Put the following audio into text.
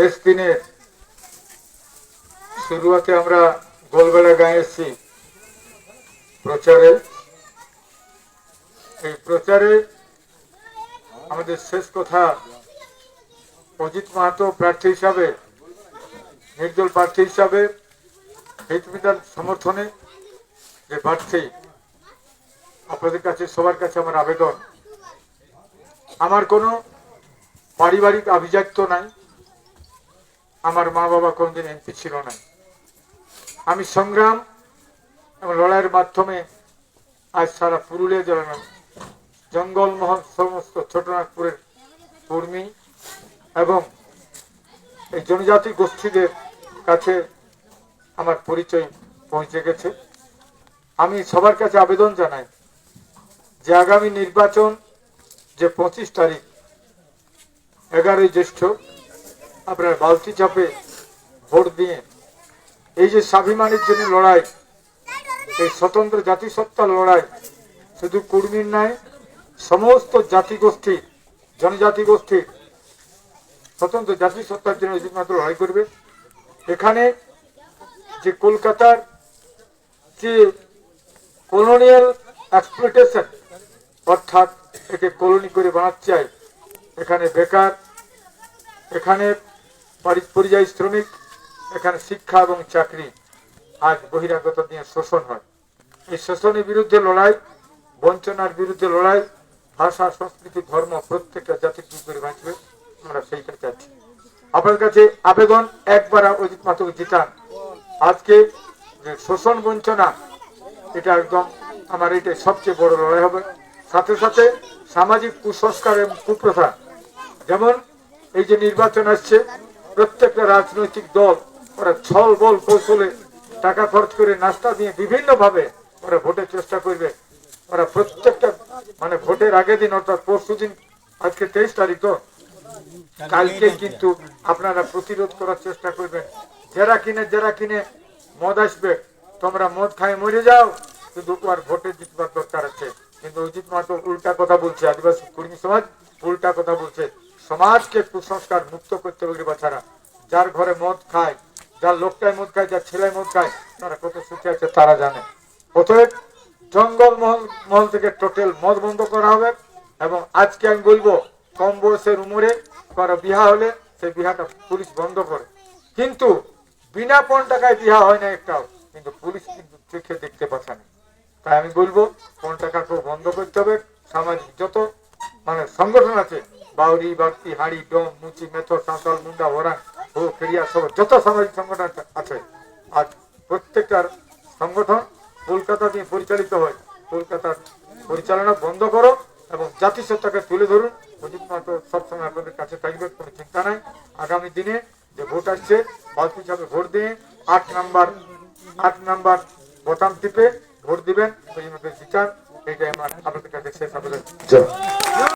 শেষ দিনে শুরুয়াতে আমরা গোলবেলা গায়ে এসেছি। প্রচারে। এই প্রচারে আমাদের শেষ কথা অজিত মাহাতো প্রার্থী হিসাবে, নির্দল প্রার্থী হিসাবে হিতবিধান সমর্থনে যে প্রার্থী, আপনাদের কাছে, সবার কাছে আমার আবেদন। আমার কোনো পারিবারিক আভিজাত্য নাই। আমার মা বাবা কোনদিন এমপি ছিল না। আমি সংগ্রাম এবং লড়াইয়ের মাধ্যমে আজ সারা পুরুলিয়া জেলা জঙ্গলমহল সমস্ত ছোটনাগপুরের কর্মী এবং এই জনজাতি গোষ্ঠীদের কাছে আমার পরিচয় পৌঁছে গেছে। আমি সবার কাছে আবেদন জানাই যে আগামী নির্বাচন যে পঁচিশ তারিখ, এগারোই জ্যৈষ্ঠ আপনার বালতি চাপে ভোট দিয়ে এই যে স্বাভিমানের জন্য লড়াই, এই স্বতন্ত্র জাতিসত্তার লড়াই, শুধু কুর্মীর নয়, সমস্ত জাতিগোষ্ঠী জনজাতি গোষ্ঠীর স্বতন্ত্র জাতিসত্তার জন্য শুধুমাত্র লড়াই করবে। এখানে যে কলকাতার যে কলোনিয়াল এক্সপ্লোটেশন অর্থাৎ একে কলোনি করে বানাচ্ছে এখানে বেকার, এখানে পরিযায়ী শ্রমিক, এখানে শিক্ষা এবং চাকরি আজ বহিরাগত নিয়ে শোষণ হয়। এই শোষণের বিরুদ্ধে লড়াই, বঞ্চনার বিরুদ্ধে লড়াই, ভাষা, সংস্কৃতি, ধর্ম, প্রত্যেকটা জাতি কি করে বাঁচবে, আমরা সেইটা চাচ্ছি। আপনার কাছে আবেদন, একবার অজিত মাত্রকে জিতান। আজকে যে শোষণ, বঞ্চনা, এটা একদম আমার এটা সবচেয়ে বড় লড়াই হবে। সাথে সাথে সামাজিক কুসংস্কার এবং কুপ্রথা, যেমন এই যে নির্বাচন আসছে প্রত্যেকটা রাজনৈতিক দল ওরা ছল বল কৌশলে টাকা খরচ করে নাস্তা দিয়ে বিভিন্ন ভাবে ওরা ভোটের চেষ্টা করবে। ওরা প্রত্যেকটা মানে ভোটের আগের দিন অর্থাৎ পরশু দিন, আজকে তেইশ তারিখ তো কালকে কিন্তু আপনারা প্রতিরোধ করার চেষ্টা করবেন। যারা কিনে যারা কিনে মদ আসবে, তোমরা মদ খাই মরে যাও, কিন্তু আর ভোটে জিতবার দরকার আছে। কিন্তু অজিত মাত্র উল্টা কথা বলছে, আদিবাসী কর্মী সমাজ উল্টা কথা বলছে। সমাজকে কুসংস্কার মুক্ত করতে হবে বাচ্চারা। যার ঘরে মদ খায়, যার লোকটাই মদ খায়, যার ছেলে মদ খায়, তারা কত সুখে আছে তারা জানে। অতএব জঙ্গল মহল মহল থেকে টোটাল মদ বন্ধ করা হবে এবং আজকে আমি বলব, কম বয়সের উমরে কারও বিহা হলে সেই বিহাটা পুলিশ বন্ধ করে। কিন্তু বিনা পণ টাকায় বিহা হয় না একটাও, কিন্তু পুলিশ কিন্তু চোখে দেখতে পাচ্ছে না। তাই আমি বলব, পণ টাকাকে বন্ধ করতে হবে। সামাজিক যত মানে সংগঠন আছে, বাউরি, বাগতি, হাড়ি, ডোম, মুচি, মেথর সাঁতাল মুন্ডা ওরাং ও ফেরিয়া সব যত সামাজিক সংগঠন আছে, আর প্রত্যেকটার সংগঠন কলকাতা দিয়ে পরিচালিত হয়। কলকাতার পরিচালনা বন্ধ করো এবং জাতিসত্তাকে তুলে ধরুন অজিত মাত্র সবসময় আপনাদের কাছে থাকবে, কোনো চিন্তা নাই। আগামী দিনে যে ভোট আসছে, বালতি হিসাবে ভোট দিয়ে আট নাম্বার আট নাম্বার বোতাম টিপে ভোট দিবেন। বিচার এইটাই আমার আপনাদের কাছে শেষ জয়।